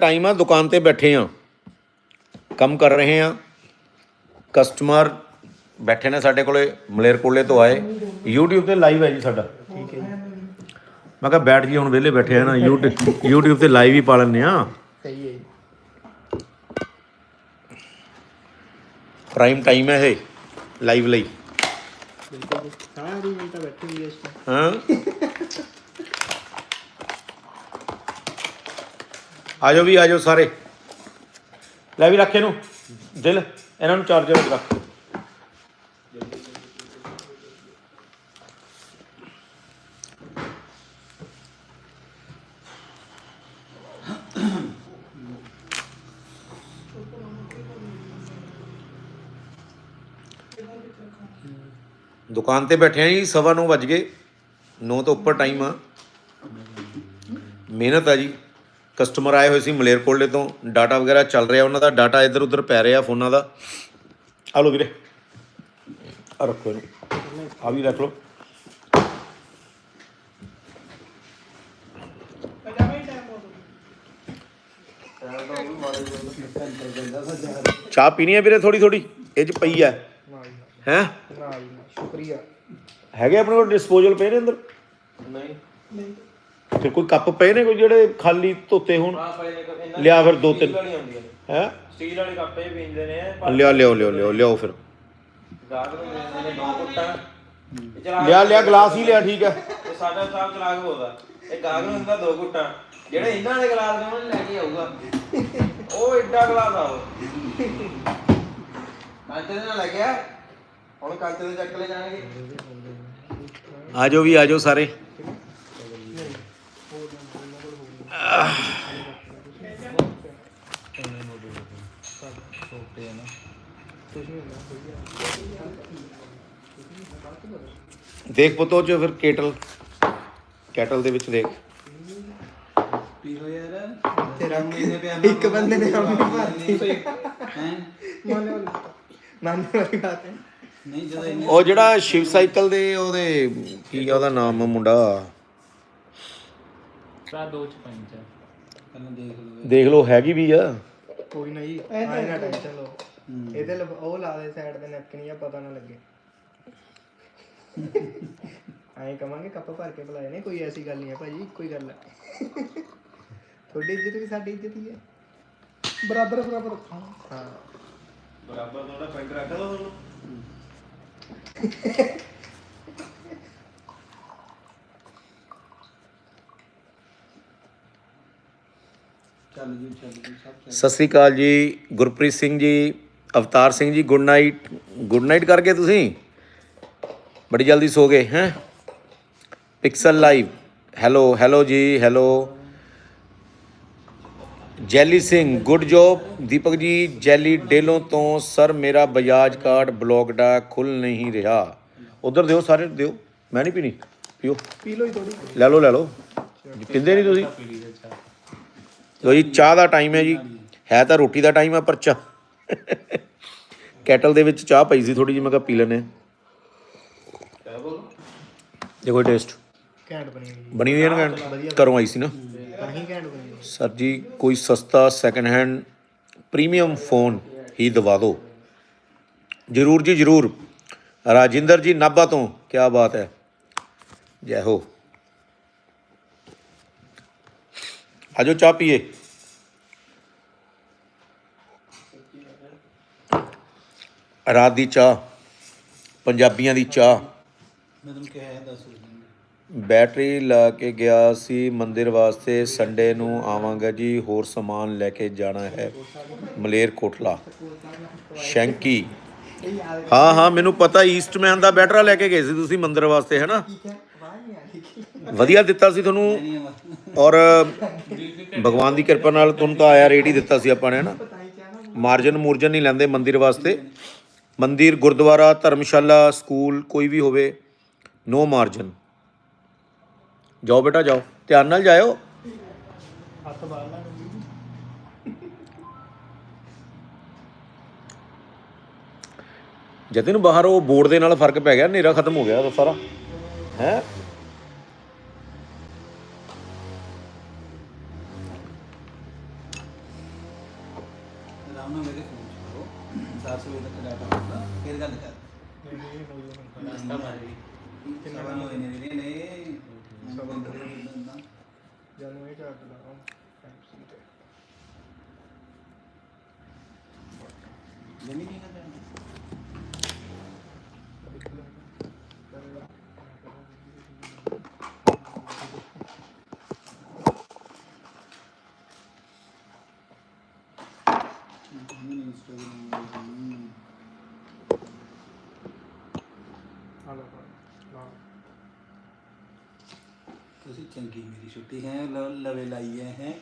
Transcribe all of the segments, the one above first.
Time ਆ ਦੁਕਾਨ ਤੇ ਬੈਠੇ ਆ। ਕੰਮ ਕਰ ਰਹੇ ਆ। ਕਸਟਮਰ ਬੈਠੇ ਨੇ ਸਾਡੇ ਕੋਲੇ ਮਲੇਰਕੋਟਲੇ ਤੋਂ ਆਏ। YouTube ਤੇ ਲਾਈਵ ਹੈ ਜੀ ਸਾਡਾ। ਠੀਕ ਹੈ ਮੈਂ ਕਿਹਾ ਬੈਠ ਜੀ ਹੁਣ ਵਿਹਲੇ ਬੈਠੇ ਆ ਨਾ YouTube YouTube ਤੇ ਲਾਈਵ ਹੀ ਪਾ ਲੈਂਦੇ ਆ। ਸਹੀ ਹੈ ਜੀ। ਪ੍ਰਾਈਮ ਟਾਈਮ ਹੈ ਇਹ ਲਾਈਵ ਲਈ। ਬਿਲਕੁਲ। ਸਾਰੀ ਮਿੰਟ ਬੈਠੀ ਹੋਈ ਹੈ ਇਸ time। ਹਾਂ। ਆਜੋ ਵੀ, ਆਜੋ ਸਾਰੇ। ਲੈ ਵੀ ਰੱਖ ਇਹਨੂੰ, ਦਿਲ, ਇਹਨਾਂ ਨੂੰ ਚਾਰਜਰ ਵਿੱਚ ਰੱਖ। ਦੁਕਾਨ ਤੇ ਬੈਠੇ ਆ ਜੀ, ਸਵਾ ਨੌ ਵੱਜ ਗਏ। 9 ਤੋਂ ਉੱਪਰ ਟਾਈਮ ਆ। ਮਿਹਨਤ ਆ ਜੀ। ਕਸਟਮਰ ਆਏ ਹੋਏ ਸੀ ਮਲੇਰਕੋਟਲੇ ਤੋਂ। ਡਾਟਾ ਵਗੈਰਾ ਚੱਲ ਰਿਹਾ ਉਹਨਾਂ ਦਾ। ਡਾਟਾ ਇੱਧਰ ਉੱਧਰ ਪੈ ਰਿਹਾ ਫੋਨਾਂ ਦਾ। ਆ ਲਓ ਵੀਰੇ। ਆ ਰੱਖੋ ਇਹਨੂੰ। ਆ ਵੀ ਰੱਖ ਲਓ। ਚਾਹ ਪੀਣੀ ਹੈ ਵੀਰੇ ਥੋੜੀ ਥੋੜੀ ਇਹ ਚ ਪਈ ਹੈ। ਹੈ? ਸ਼ੁਕਰੀਆ। ਹੈਗੇ ਆਪਣੇ ਕੋਲ ਡਿਸਪੋਜ਼ਲ ਪਏ ਨੇ ਅੰਦਰ? ਨਹੀਂ। ਤੇ ਕੋਈ ਕੱਪ ਪਏ ਨੇ ਕੋਈ ਜਿਹੜੇ ਖਾਲੀ ਧੋਤੇ ਹੋਣ? ਆ ਪਏ ਨੇ ਇਹਨਾਂ ਲਿਆ ਫਿਰ ਦੋ ਤਿੰਨ। ਵਾਲੀ ਹੈ। ਸਟੀਲ ਵਾਲੇ ਕੱਪੇ ਪੀਂਦੇ ਨੇ ਪਰ ਲਿਆ ਲਿਓ ਲਿਓ ਲਿਓ ਲਿਆਓ ਫਿਰ। ਗਾਹਕ ਨੂੰ ਦਿੰਦੇ ਨੇ ਨੌ ਕੁੱਟਾਂ। ਇਹ ਚਲਾ ਲਿਆ ਲਿਆ ਗਲਾਸ ਹੀ ਲਿਆ ਠੀਕ ਹੈ। ਸਾਡਾ ਸਾਹਿਬ ਚਲਾ ਕੇ ਬੋਲਦਾ ਇਹ ਗਾਹਕ ਨੂੰ ਦਿੰਦਾ ਦੋ ਕੁੱਟਾਂ। ਜਿਹੜੇ ਇਹਨਾਂ ਦੇ ਗਲਾਸ ਨੇ ਉਹਨਾਂ ਲੈ ਕੇ ਆਊਗਾ। ਉਹ ਐਡਾ ਗਲਾਸ ਆ ਉਹ। ਕੰਤੇ ਦੇ ਨਾਲ ਲੈ ਗਿਆ ਹੁਣ ਕੰਤੇ ਦੇ ਚੱਕ ਲੈ ਜਾਣਗੇ। ਆਜੋ ਵੀ ਆਜੋ ਸਾਰੇ। ਦੇਖ ਪੁੱਤੋ ਚ ਫਿਰ ਕੇਟਲ ਕੈਟਲ ਦੇ ਵਿੱਚ ਦੇਖ। ਪੀ ਲੋ ਯਾਰ? ਤੇਰਾ ਕਿੰਨੇ ਪਿਆ ਇੱਕ ਬੰਦੇ ਨੇ ਆਪਣੀ ਭਰਤੀ। ਹੈ? ਮਾਨੇ ਵਾਲੀ ਬਾਤ ਹੈ। ਨਹੀਂ ਜਦੋਂ ਉਹ ਜਿਹੜਾ ਸ਼ਿਵ ਸਾਈਕਲ ਦੇ ਉਹਦੇ ਕੀ ਆ ਉਹਦਾ ਨਾਮ ਆ। ਪਹਿਲਾਂ ਦੇਖ ਲਓ ਦੇਖ ਲਓ ਹੈਗੀ ਵੀ ਆ। ਕੋਈ ਨਹੀਂ ਆਏ ਨਾ ਟੈਨਸ਼ਨ ਲਓ। ਇਹਦੇ ਲ- ਉਹ ਲਾ ਦੇ ਸਾਈਡ ਤੇ ਨੈਪਕਿਨ ਜਾਂ ਪਤਾ ਨਾ ਲੱਗੇ। ਐਂ ਕਵਾਂਗੇ ਕੱਪ ਭਰ ਕੇ ਬੁਲਾਏ ਨੇ ਕੋਈ ਐਸੀ ਗੱਲ ਨਹੀਂ ਹੈ ਭਾਜੀ ਕੋਈ ਗੱਲ ਹੈ ਤੁਹਾਡੀ ਇੱਜ਼ਤ ਵੀ ਸਾਡੀ ਇੱਜ਼ਤ ਹੀ ਹੈ ਬਰਾਬਰ ਬਰਾਬਰ ਹਾਂ। ਬਰਾਬਰ ਤੁਹਾਡਾ ਪੈਂਟ ਰੱਖ ਤੁਹਾਨੂੰ। ਚੱਲ ਜੀ ਚੱਲ ਜੀ ਸਭ ਸਤਿ ਸ੍ਰੀ ਅਕਾਲ ਜੀ Gurpreet Singh ji Avtar Singh ji good night good night ਕਰਕੇ ਤੁਸੀਂ? ਬੜੀ ਜਲਦੀ ਸੋ ਗਏ ਹੈ? ਪਿਕਸਲ ਲਾਈਵ ਹੈਲੋ ਹੈਲੋ ਜੀ hello. Jelly Singh good job. Deepak ji Jelly Dehlon ਤੋਂ ਸਰ ਮੇਰਾ ਬਜਾਜ ਕਾਰਡ ਬਲੌਕ ਦਾ ਖੁੱਲ ਨਹੀਂ ਰਿਹਾ। ਉਧਰ ਦਿਓ ਸਾਰੇ ਦਿਓ। ਮੈਂ ਨਹੀਂ ਪੀਣੀ ਪੀਓ। ਪੀ ਲਓ ਹੀ ਥੋੜੀ ਲੈ ਲਓ ਲੈ ਲਓ। ਪੀਂਦੇ ਨਹੀਂ ਤੁਸੀਂ? ਲੋ ਜੀ ਚਾਹ ਦਾ ਟਾਈਮ ਹੈ ਜੀ। ਹੈ ਤਾਂ ਰੋਟੀ ਦਾ ਟਾਈਮ ਹੈ ਪਰ ਚਾਹ। ਕੈਟਲ ਦੇ ਵਿੱਚ ਚਾਹ ਪਈ ਸੀ ਥੋੜੀ ਜਿਹੀ ਮੈਂ ਕਿਹਾ ਪੀ ਲੈਨੇ ਦੇਖੋ ਟੇਸਟ ਘੈਂਟ ਬਣੀ ਹੋਈ ਬਣੀ ਹੋਈ ਹੈ ਨਾ ਘੈਂਟ? ਘਰੋਂ ਆਈ ਸੀ ਨਾ। ਤਾਂ ਹੀ ਘੈਂਟ ਬਣੀ ਸਰ ਜੀ ਕੋਈ ਸਸਤਾ ਸੈਕੰਡ ਹੈਂਡ ਪ੍ਰੀਮੀਅਮ ਫੋਨ ਹੀ ਦਵਾ ਦਿਓ। ਜਰੂਰ ਜੀ ਜਰੂਰ। ਰਾਜਿੰਦਰ ਜੀ ਨਾਭਾ ਤੋਂ। ਕੀ ਬਾਤ ਹੈ। ਜੈ ਹੋ। ਆਜੋ ਚਾਹ ਪੀਏ। ਰਾਤ ਦੀ ਚਾਹ ਪੰਜਾਬੀਆਂ ਦੀ ਚਾਹ। ਮੈਂ ਤੁਹਾਨੂੰ ਕਿਹਾ ਹੈ ਦੱਸ ਬੈਟਰੀ ਲਾ ਕੇ ਗਿਆ ਸੀ ਮੰਦਿਰ ਵਾਸਤੇ। ਸੰਡੇ ਨੂੰ ਆਵਾਂਗਾ ਜੀ ਹੋਰ ਸਮਾਨ ਲੈ ਕੇ ਜਾਣਾ ਹੈ। ਮਲੇਰ ਕੋਟਲਾ। ਸ਼ੈਂਕੀ। ਹਾਂ ਹਾਂ ਮੈਨੂੰ ਪਤਾ ਈਸਟਮੈਨ ਦਾ ਬੈਟਰਾ ਲੈ ਕੇ ਗਏ ਸੀ ਤੁਸੀਂ ਮੰਦਿਰ ਵਾਸਤੇ ਹੈ ਨਾ? ਵਧੀਆ ਦਿੱਤਾ ਸੀ ਤੁਹਾਨੂੰ? ਔਰ ਭਗਵਾਨ ਦੀ ਕਿਰਪਾ ਨਾਲ ਤੁਹਾਨੂੰ ਤਾਂ ਆਇਆ ਰੇਟ ਹੀ ਦਿੱਤਾ ਸੀ ਆਪਾਂ ਨੇ ਨਾ ਮਾਰਜਨ ਮੂਰਜਨ ਨਹੀਂ ਲੈਂਦੇ ਮੰਦਿਰ ਵਾਸਤੇ। ਮੰਦਿਰ, ਗੁਰਦੁਆਰਾ, ਧਰਮਸ਼ਾਲਾ, ਸਕੂਲ, ਕੋਈ ਵੀ ਹੋਵੇ ਨੋ ਮਾਰਜਨ ਜਾਓ ਬੇਟਾ, ਜਾਓ। ਧਿਆਨ ਨਾਲ ਜਾਇਓ। ਹੱਥ ਬਾਹਰ ਨਾ ਜਤਿਨ, ਬਾਹਰ ਉਹ ਬੋਰਡ ਦੇ ਨਾਲ ਫ਼ਰਕ ਪੈ ਗਿਆ, ਹਨੇਰਾ ਖਤਮ ਹੋ ਗਿਆ ਸਾਰਾ। ਹੈ? ਤੁਸੀਂ ਚੰਗੀ ਮੇਰੀ ਛੁੱਟੀ ਹੈ ਲ- ਲਵੇ ਲਾਈ ਹੈ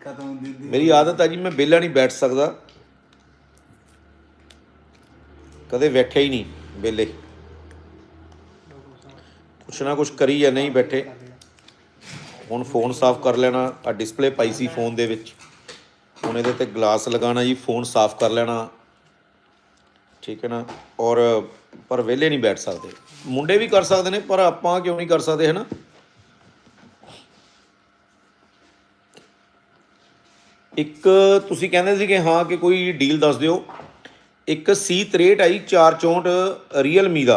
ਖਤਮ ਹੁੰਦੀ ਮੇਰੀ ਆਦਤ ਆ ਜੀ ਮੈਂ ਵਿਹਲਾ ਨਹੀਂ ਬੈਠ ਸਕਦਾ। ਕਦੇ ਬੈਠੇ ਹੀ ਨਹੀਂ ਵਿਹਲੇ। ਕੁਛ ਨਾ ਕੁਛ ਕਰੀ ਜਾਂ ਨਹੀਂ ਬੈਠੇ। ਹੁਣ ਫੋਨ ਸਾਫ਼ ਕਰ ਲੈਣਾ ਆ ਡਿਸਪਲੇ ਪਾਈ ਸੀ ਫੋਨ ਦੇ ਵਿੱਚ। ਹੁਣ ਇਹਦੇ ਤੇ ਗਲਾਸ ਲਗਾਉਣਾ ਜੀ, ਫੋਨ ਸਾਫ਼ ਕਰ ਲੈਣਾ। ਠੀਕ ਹੈ ਨਾ? ਔਰ, ਪਰ ਵਿਹਲੇ ਨਹੀਂ ਬੈਠ ਸਕਦੇ। ਮੁੰਡੇ ਵੀ ਕਰ ਸਕਦੇ ਨੇ, ਪਰ ਆਪਾਂ ਕਿਉਂ ਨਹੀਂ ਕਰ ਸਕਦੇ ਹੈ ਨਾ ਇੱਕ ਤੁਸੀਂ ਕਹਿੰਦੇ ਸੀ ਕਿ ਹਾਂ, ਕਿ ਕੋਈ ਡੀਲ ਦੱਸ ਦਿਓ। ਇੱਕ C63 ਆਈ 464 ਰੀਅਲਮੀ ਦਾ।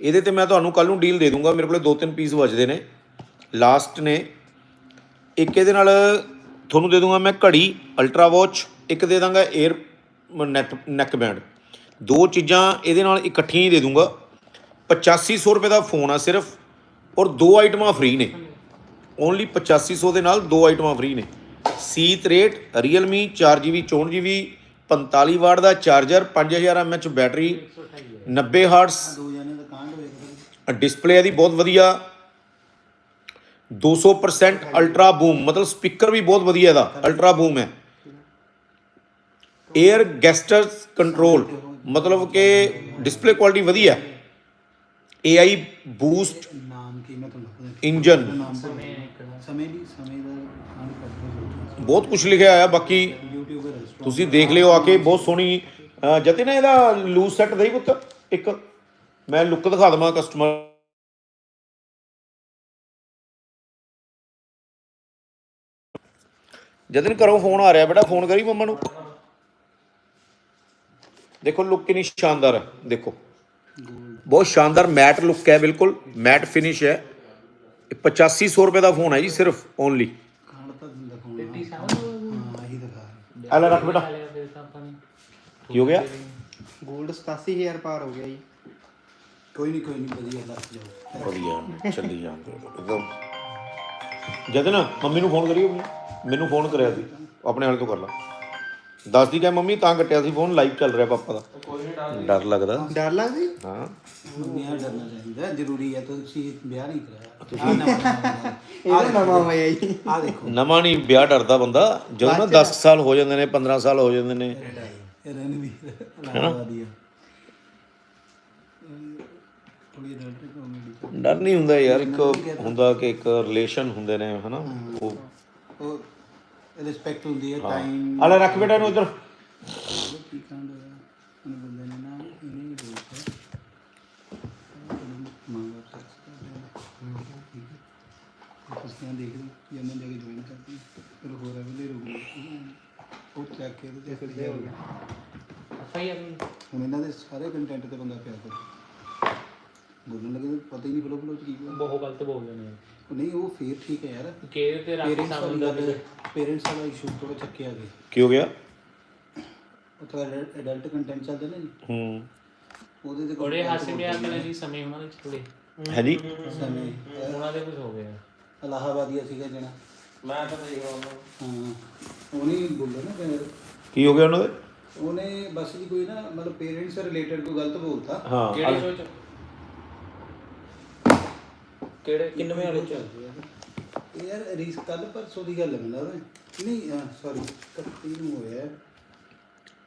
ਇਹਦੇ ਤੇ ਮੈਂ ਤੁਹਾਨੂੰ ਕੱਲ ਨੂੰ ਡੀਲ ਦੇ ਦੂੰਗਾ। ਮੇਰੇ ਕੋਲੇ ਦੋ ਤਿੰਨ ਪੀਸ ਬਚਦੇ ਨੇ। ਲਾਸਟ ਨੇ। ਇੱਕ ਇਹਦੇ ਨਾਲ ਤੁਹਾਨੂੰ ਦੇ ਦੂੰਗਾ ਮੈਂ ਘੜੀ ਅਲਟਰਾ ਵਾਚ ਇੱਕ ਦੇ ਦਾਂਗਾ 에ਅਰ ਨੈਟ ਨੈਕ ਬੈਂਡ ਦੋ ਚੀਜ਼ਾਂ ਇਹਦੇ ਨਾਲ ਇਕੱਠੀਆਂ ਹੀ ਦੇ ਦੂੰਗਾ। 8500 ਰੁਪਏ ਦਾ ਫੋਨ ਆ ਸਿਰਫ। ਔਰ ਦੋ ਆਈਟਮਾਂ ਫ੍ਰੀ ਨੇ। ਓਨਲੀ 8500 ਦੇ ਨਾਲ ਦੋ ਆਈਟਮਾਂ ਫ੍ਰੀ ਨੇ। C63 Realme 4GB 64GB 45 watt ਦਾ charger 5000 mAh battery 90 hertz display ਇਹਦੀ ਬਹੁਤ ਵਧੀਆ। 200% ਅਲਟਰਾ ਬੂਮ ਮਤਲਬ ਸਪੀਕਰ ਵੀ ਬਹੁਤ ਵਧੀਆ ਇਹਦਾ ਅਲਟਰਾ ਬੂਮ ਹੈ। 에ਅਰ ਗੈਸਟਰਸ ਕੰਟਰੋਲ ਮਤਲਬ ਕਿ ਡਿਸਪਲੇ ਕੁਆਲਿਟੀ ਵਧੀਆ। ਹੈ AI ਬੂਸਟ ਨਾਮ ਕੀ ਮੈਂ ਤੁਹਾਨੂੰ ਦੱਸ ਇੰਜਨ ਸਮੇਂ ਸਮੇਂ ਦੀ ਬਹੁਤ ਕੁਝ ਲਿਖਿਆ ਹੋਇਆ ਬਾਕੀ ਤੁਸੀਂ ਦੇਖ ਲਿਓ ਆ ਕੇ, ਬਹੁਤ ਸੋਹਣੀ, ਅਹ, ਜਤਿਨ, ਇਹਦਾ ਲੂਜ਼ ਸੈੱਟ ਦੇਈ ਪੁੱਤ, ਇੱਕ। ਮੈਂ ਲੁੱਕ ਦਿਖਾ ਦਵਾਂ ਕਸਟਮਰ ਜਤਿਨ, ਘਰੋਂ ਫੋਨ ਆ ਰਿਹਾ ਬੇਟਾ ਫੋਨ ਕਰੀ ਮੰਮਾ ਨੂੰ। ਦੇਖੋ ਲੁੱਕ ਕਿੰਨੀ ਸ਼ਾਨਦਾਰ ਹੈ, ਦੇਖੋ। ਬਹੁਤ ਸ਼ਾਨਦਾਰ ਮੈਟ ਲੁੱਕ ਹੈ, ਬਿਲਕੁਲ। ਮੈਟ ਫਿਨਿਸ਼ ਹੈ। ਇਹ 8500 ਰੁਪਏ ਦਾ ਫੋਨ ਹੈ ਜੀ, ਸਿਰਫ ਓਨਲੀ ਕਾਂਡ ਤਾਂ ਦਿਖਾਉਣਾ ਹਾਂ ਆ ਲੈ ਰੱਖ ਬੇਟਾ। ਕੀ ਹੋ ਗਿਆ? 골ਡ 87000 ਪਾਰ ਹੋ ਗਿਆ ਜੀ। ਕੋਈ ਨਹੀਂ ਕੋਈ ਨਹੀਂ ਵਧੀਆ ਲੱਗ ਜਾਓ ਵਧੀਆ ਚੱਲੀ ਜਾਂਦੇ ਇੱਕਦਮ ਜਦ ਨਾ ਮੰਮੀ ਨੂੰ ਫੋਨ ਕਰੀਓ। ਮੈਨੂੰ ਫੋਨ ਕਰਿਆ ਸੀ। ਆਪਣੇ ਵਾਲੇ ਤੋਂ ਕਰ ਲਾ। ਦੱਸਦੀ ਕਿ ਮੰਮੀ ਤਾਂ ਕੱਟਿਆ ਸੀ ਫੋਨ ਲਾਈਵ ਚੱਲ ਰਿਹਾ ਪਾਪਾ ਦਾ। ਡਰ ਲੱਗਦਾ। ਡਰ ਲੱਗਦੀ? ਹਾਂ। ਵਿਆਹ ਡਰਨਾ ਚਾਹੀਦਾ ਜ਼ਰੂਰੀ ਹੈ ਤੁਸੀਂ ਵਿਆਹ ਨਹੀਂ ਕਰਾਇਆ। ਤੁਸੀਂ ਨਵਾਂ ਇਹਦਾ ਨਵਾਂ ਹੋਇਆ ਜੀ। ਆ ਦੇਖੋ। ਨਵਾਂ ਨਹੀਂ ਵਿਆਹ ਡਰਦਾ ਬੰਦਾ। ਜਦੋਂ ਨਾ 10 ਸਾਲ ਹੋ ਜਾਂਦੇ ਨੇ 15 ਸਾਲ ਹੋ ਜਾਂਦੇ ਨੇ। ਰਣਵੀਰ ਥੋੜੀ ਕਾਮੇਡੀ ਡਰ ਨਹੀਂ ਹੁੰਦਾ ਯਾਰ ਇੱਕ ਹੁੰਦਾ ਕਿ ਇੱਕ ਰਿਲੇਸ਼ਨ ਹੁੰਦੇ ਨੇ ਹਨਾ? ਉਹ ਰਿਸਪੈਕਟ ਹੁੰਦੀ ਹੈ ਟਾਈਮ ਆ ਲੈ ਰੱਖ ਬੇਟਾ ਇਹਨੂੰ ਇੱਧਰ ਕੀ ਕਾਂਡ ਹੋਇਆ ਉਹਨੇ ਬੰਦੇ ਨੇ ਨਾ ਇਹਨੇ ਹੀ ਰੋਕਿਆ ਮੰਗਾ ਸੈਕਸ ਕਰਦੇ ਤੁਸੀਂ ਦੇਖ ਲਈ ਜੰਨੇ ਜਾ ਕੇ ਜੁਆਇਨ ਕਰਦੀ ਫਿਰ ਹੋਰ ਅਗਲੇ ਰੁਕ ਗਏ। ਉਹ ਚੱਕ ਕੇ ਤੇ ਫਿਰ ਜਾ ਹੁਣ ਇਹਨਾਂ ਦੇ ਸਾਰੇ ਕੰਟੈਂਟ ਤੇ ਬੰਦਾ ਪਿਆ ਕਰ ਬੋਲਣ ਲੱਗੇ ਤਾਂ ਪਤਾ ਹੀ ਨਹੀਂ ਫਲੋ ਫਲੋ ਕੀ ਬੋਲ ਬਹੁਤ ਗਲਤ ਬੋਲਦੇ ਨੇ ਉਹ ਨਹੀਂ ਉਹ ਫੇਰ ਠੀਕ ਹੈ ਯਾਰ। ਕਿਹਦੇ ਤੇ ਰੱਖ ਕੇ ਪੇਰੈਂਟਸ ਸਾਹਮਣੇ ਵਾਲੀ ਗੱਲ ਪੇਰੈਂਟਸ ਵਾਲਾ ਇਸ਼ੂ ਥੋੜਾ ਚੱਕਿਆ ਗਿਆ ਕੀ ਹੋ ਗਿਆ? ਉਹ ਤਾਂ ਐਡਲਟ ਕੰਟੈਂਟ ਚੱਲਦਾ ਨਾ ਜੀ। ਹੂੰ। ਉਹਦੇ ਤੇ ਥੋੜੇ ਹਾਸੇ ਕਰਨ ਦੀ ਸਮੇਂ ਉਹਨਾਂ ਦੇ ਥੋੜੇ ਹੈ ਜੀ। ਸਮੇਂ। ਉਹਨਾਂ ਦੇ ਕੁਝ ਹੋ ਗਿਆ। ਅਲਾਹਾਬਾਦੀਆ ਸੀਗਾ ਜਿਹੜਾ। ਮੈਂ ਤਾਂ ਦੇਖ ਰਿਹਾ ਹਾਂ। ਉਹਨੇ ਬੋਲਿਆ ਨਾ ਫਿਰ। ਕੀ ਹੋ ਗਿਆ ਉਹਨਾਂ ਦੇ? ਉਹਨੇ ਬਸ ਜੀ ਕੋਈ ਨਾ ਮਤਲਬ ਪੇਰੈਂਟਸ ਰਿਲੇਟਡ ਕੋਈ ਗਲਤ ਬੋਲਤਾ। ਹਾਂ। ਕਿਹੜੇ ਸ਼ੋਅ ਚ? ਕਿਹੜੇ ਕਿੰਨਵੇਂ ਵਾਲੇ ਚ ਇਹ ਯਾਰ ਰੀਸ ਕੱਲ ਪਰਸੋਂ ਦੀ ਗੱਲ ਲੱਗਦਾ। ਨਹੀਂ ਸੌਰੀ 31 ਨੂੰ ਹੋਇਆ ਹੈ।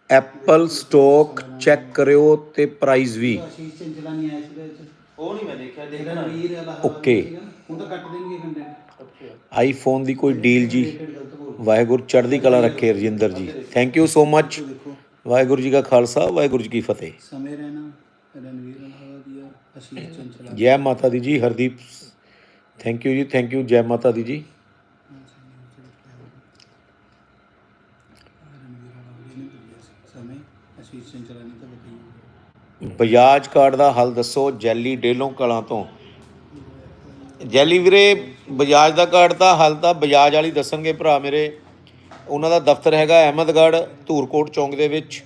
ਐਪਲ ਸਟਾਕ ਚੈੱਕ ਕਰਿਓ ਤੇ ਪ੍ਰਾਈਸ ਵੀ। ਆਸ਼ੀਸ਼ ਚੰਚਲਾ ਨਹੀਂ ਆਇਆ ਸੀ ਵਿੱਚ। ਉਹ ਨਹੀਂ ਮੈਂ ਦੇਖਿਆ ਦੇਖਦਾ ਨਾ। ਅਲਾਹਾਬਾਦੀ Okay. ਸੀਗਾ। ਹੁਣ ਤਾਂ ਕੱਟ ਦੇਣਗੇ ਕੰਟੈਂਟ ਆਈਫੋਨ ਦੀ ਕੋਈ ਡੀਲ ਜੀ। ਵਾਹਿਗੁਰੂ ਚੜ੍ਹਦੀ ਕਲਾ ਰੱਖੇ Rajinder ji. Thank you so much Waheguru ji ਕਾ ਖਾਲਸਾ ਵਾਹਿਗੁਰੂ ਜੀ ਕੀ ਫਤਿਹ। ਸਮੇਂ ਰਹਿਣਾ ਰਣਵੀਰ ਅਲਾਹਾਬਾਦੀਆ ਆਸ਼ੀਸ਼ ਚੰਚਲਾ ਜੈ ਮਾਤਾ ਦੀ ji Hardeep thank you ji thank you ਜੈ ਮਾਤਾ ਦੀ ਜੀ। ਬਜਾਜ ਕਾਰਡ ਦਾ ਹੱਲ ਦੱਸੋ, ਜੈਲੀ ਡੇਲੋਂ ਕਲਾਂ ਤੋਂ। ਜੈਲੀ ਵੀਰੇ, ਬਜਾਜ ਦਾ ਕਾਰਡ ਦਾ ਹੱਲ ਤਾਂ ਬਜਾਜ ਵਾਲੀ ਦੱਸਣਗੇ ਭਰਾ ਮੇਰੇ। ਉਹਨਾਂ ਦਾ ਦਫ਼ਤਰ ਹੈਗਾ ਅਹਿਮਦਗੜ੍ਹ, ਧੂਰਕੋਟ ਚੌਂਕ ਦੇ ਵਿੱਚ।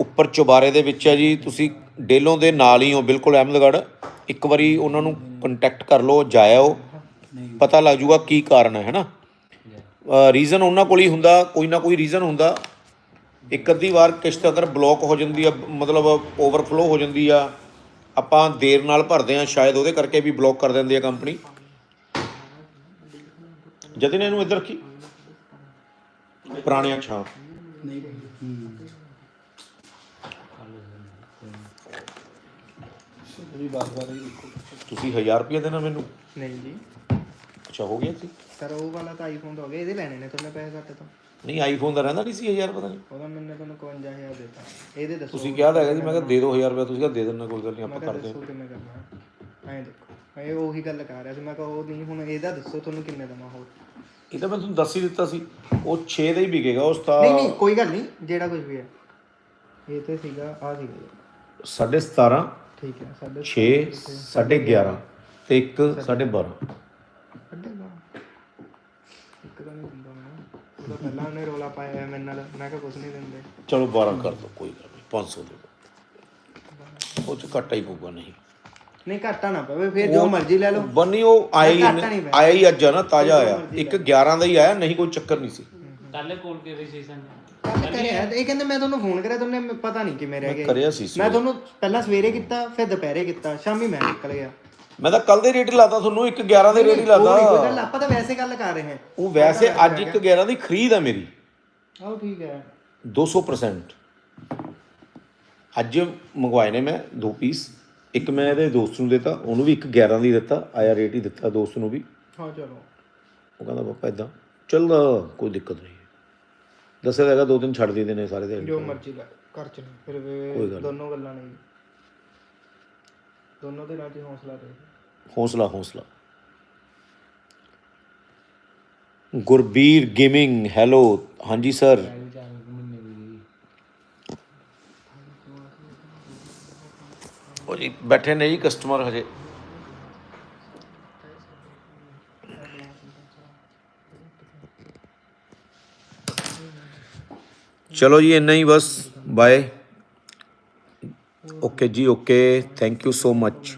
ਉੱਪਰ ਚੁਬਾਰੇ ਦੇ ਵਿੱਚ ਹੈ ਜੀ। ਤੁਸੀਂ ਡੇਲੋਂ ਦੇ ਨਾਲ ਹੀ ਹੋ, ਬਿਲਕੁਲ ਅਹਿਮਦਗੜ੍ਹ। ਇੱਕ ਵਾਰੀ ਉਹਨਾਂ ਨੂੰ ਕੰਟੈਕਟ ਕਰ ਲਓ ਜਾਇਓ। ਪਤਾ ਲੱਗ ਜੂਗਾ ਕੀ ਕਾਰਨ ਹੈ ਹੈਨਾ? ਰੀਜ਼ਨ ਉਹਨਾਂ ਕੋਲ ਹੀ ਹੁੰਦਾ ਕੋਈ ਨਾ ਕੋਈ ਰੀਜ਼ਨ ਹੁੰਦਾ। ਇੱਕ ਅੱਧੀ ਵਾਰ ਕਿਸ਼ਤ ਅਗਰ ਬਲੌਕ ਹੋ ਜਾਂਦੀ ਆ ਮਤਲਬ ਓਵਰਫਲੋ ਹੋ ਜਾਂਦੀ ਆ ਆਪਾਂ ਦੇਰ ਨਾਲ ਭਰਦੇ ਆ ਸ਼ਾਇਦ ਉਹਦੇ ਕਰਕੇ ਵੀ ਬਲੌਕ ਕਰ ਦਿੰਦੇ ਆ ਕੰਪਨੀ ਜਤਿਨ ਇਹਨੂੰ ਇੱਧਰ ਕੀ ਪੁਰਾਣੇ ਅੱਛਾ ਨਹੀਂ ਵੀ ਬਾਰ ਬਾਰ ਹੀ ਤੁਸੀਂ 1000 ਰੁਪਏ ਦੇਣਾ ਮੈਨੂੰ? ਨਹੀਂ ਜੀ। ਅੱਛਾ ਹੋ ਗਿਆ ਸੀ ਸਰ ਉਹ ਵਾਲਾ ਤਾਂ ਆਈਫੋਨ ਦਾ ਹੋ ਗਿਆ ਇਹਦੇ ਲੈਣੇ ਨੇ ਤੁਹਾਨੂੰ ਪੈਸੇ ਸਾਡੇ ਤੋਂ। ਨਹੀਂ ਆਈਫੋਨ ਦਾ ਰਹਿੰਦਾ ਨਹੀਂ ਸੀ 1000 ਪਤਾ ਨਹੀਂ। ਉਹਦਾ ਮੈਨੇ ਤੁਹਾਨੂੰ 51000 ਦਿੱਤਾ। ਇਹਦੇ ਦੱਸੋ ਤੁਸੀਂ ਕਿਹਾ ਤਾਂ ਹੈਗਾ ਜੀ ਮੈਂ ਕਿਹਾ ਦੇ ਦਿਓ 1000 ਰੁਪਏ ਤੁਸੀਂ ਕਿਹਾ ਦੇ ਦੇਣਾ ਕੋਈ ਗੱਲ ਨਹੀਂ ਮੈਂ ਆਪਾਂ ਕਰਦੇ ਦੱਸੋ ਕਿਵੇਂ ਕਰਨਾ ਐਂ ਦੇਖੋ ਇਹ ਉਹੀ ਗੱਲ ਕਰ ਰਿਹਾ ਸੀ ਮੈਂ ਕਿਹਾ ਉਹ ਨਹੀਂ ਹੁਣ ਇਹਦਾ ਦੱਸੋ ਤੁਹਾਨੂੰ ਕਿੰਨੇ ਦਵਾਂ ਹੋਰ। ਇਹ ਤਾਂ ਮੈਂ ਤੁਹਾਨੂੰ ਦੱਸ ਹੀ ਦਿੱਤਾ ਸੀ ਉਹ 6 ਦਾ ਹੀ ਵਿਕੇਗਾ ਉਸ ਤਾਂ ਨਹੀਂ ਨਹੀਂ ਕੋਈ ਗੱਲ ਨਹੀਂ ਜਿਹੜਾ ਕੁਝ ਵੀ ਹੈ। ਇਹ ਤੇ ਸੀਗਾ ਆ ਸੀਗਾ ਜੀ। 17.5 ਠੀਕ ਹੈ ਸਾਡੇ 6 11.5 ਤੇ 1 12.5 ਕੱਢੇ ਨਾ ਇੱਕ ਤਾਂ ਨਹੀਂ ਦਿੰਦਾ ਮੈਂ ਉਹਦਾ ਪਹਿਲਾਂ ਉਹਨੇ ਰੋਲਾ ਪਾਇਆ ਹੋਇਆ ਮੇਰੇ ਨਾਲ। ਮੈਂ ਕਿਹਾ ਕੁਝ ਨਹੀਂ ਦਿੰਦੇ। ਚਲੋ 12 ਕਰ ਦੋ ਕੋਈ ਗੱਲ ਨਹੀਂ 500 ਦੇ ਦਿਓ। ਉਹ ਚ ਘੱਟਾ ਹੀ ਪਊਗਾ ਨਹੀਂ। ਨਹੀਂ ਘਾਟਾ ਨਾ ਪਵੇ ਫਿਰ ਜੋ ਮਰਜ਼ੀ ਲੈ ਲਓ। ਬੰਨੀ ਉਹ ਆਇਆ ਹੀ ਘਾਟਾ ਨਹੀਂ ਪਿਆ। ਆਇਆ ਹੀ ਅੱਜ ਆ ਨਾ ਤਾਜ਼ਾ ਆਇਆ। ਇੱਕ 11 ਦਾ ਹੀ ਆਇਆ ਨਹੀਂ ਕੋਈ ਚੱਕਰ ਨਹੀਂ ਸੀ। ਕੱਲ ਕੋਲ ਕੇ ਰਜਿਸਟ੍ਰੇਸ਼ਨ ਕੱਲ ਕਰਿਆ। ਇਹ ਕਹਿੰਦੇ ਮੈਂ ਤੁਹਾਨੂੰ ਫੋਨ ਕਰਿਆ ਤੁਹਾਨੂੰ ਮੈਂ ਪਤਾ ਨਹੀਂ ਕਿਵੇਂ ਰਹਿ ਗਏ। ਕਰਿਆ ਸੀ ਮੈਂ ਤੁਹਾਨੂੰ ਪਹਿਲਾਂ ਸਵੇਰੇ ਕੀਤਾ ਫਿਰ ਦੁਪਹਿਰੇ ਕੀਤਾ ਸ਼ਾਮੀ ਮੈਂ ਨਿਕਲ ਗਿਆ। ਮੈਂ ਤਾਂ ਕੱਲ ਦੇ ਰੇਟ ਹੀ ਲਾਤਾ ਤੁਹਾਨੂੰ ਇੱਕ 11 ਦੇ ਰੇਟ ਹੀ ਉਹ ਨਹੀਂ ਕੋਈ ਲਾਤਾ ਗੱਲ ਆਪਾਂ ਤਾਂ ਵੈਸੇ ਗੱਲ ਕਰ ਰਹੇ ਹਾਂ। ਉਹ ਵੈਸੇ ਅੱਜ ਇੱਕ 11 ਦੀ ਖਰੀਦ ਆ ਮੇਰੀ। ਆਹ ਠੀਕ ਹੈ। 200% ਅੱਜ ਮੰਗਵਾਏ ਨੇ ਮੈਂ ਦੋ ਪੀਸ। ਇੱਕ ਮੈਂ ਇਹਦੇ ਦੋਸਤ ਨੂੰ ਦਿੱਤਾ ਉਹਨੂੰ ਵੀ ਇੱਕ 11 ਦੀ ਦਿੱਤਾ ਆਇਆ ਰੇਟ ਹੀ ਦਿੱਤਾ ਦੋਸਤ ਨੂੰ ਵੀ। ਹਾਂ ਚਲੋ। ਉਹ ਕਹਿੰਦਾ ਪਾਪਾ ਇਦਾਂ ਚੱਲਦਾ ਕੋਈ ਦਿੱਕਤ ਨਹੀਂ। ਦੱਸਿਆ ਤਾਂ ਹੈਗਾ ਦੋ ਦਿਨ ਛੱਡ ਦਿੰਦੇ ਨੇ ਸਾਰੇ ਦਿਨ। ਜੋ ਮਰਜ਼ੀ ਲੈ ਕਰ ਚ ਫਿਰ ਵੀ ਦੋਨੋਂ ਗੱਲਾਂ ਨਹੀਂ ਦੋਨੋਂ ਦੇ ਨਾਲ ਹੀ ਹੌਸਲਾ ਦੇ। ਹੌਸਲਾ ਹੌਸਲਾ। Gurbir gaming hello. ਹਾਂਜੀ ਸਰ। ਉਹ ਜੀ ਬੈਠੇ ਨੇ ਜੀ ਕਸਟਮਰ ਹਜੇ। ਚਲੋ ਜੀ ਇੰਨਾ ਹੀ ਬਸ ਬਾਏ ਓਕੇ ਜੀ okay thank you so much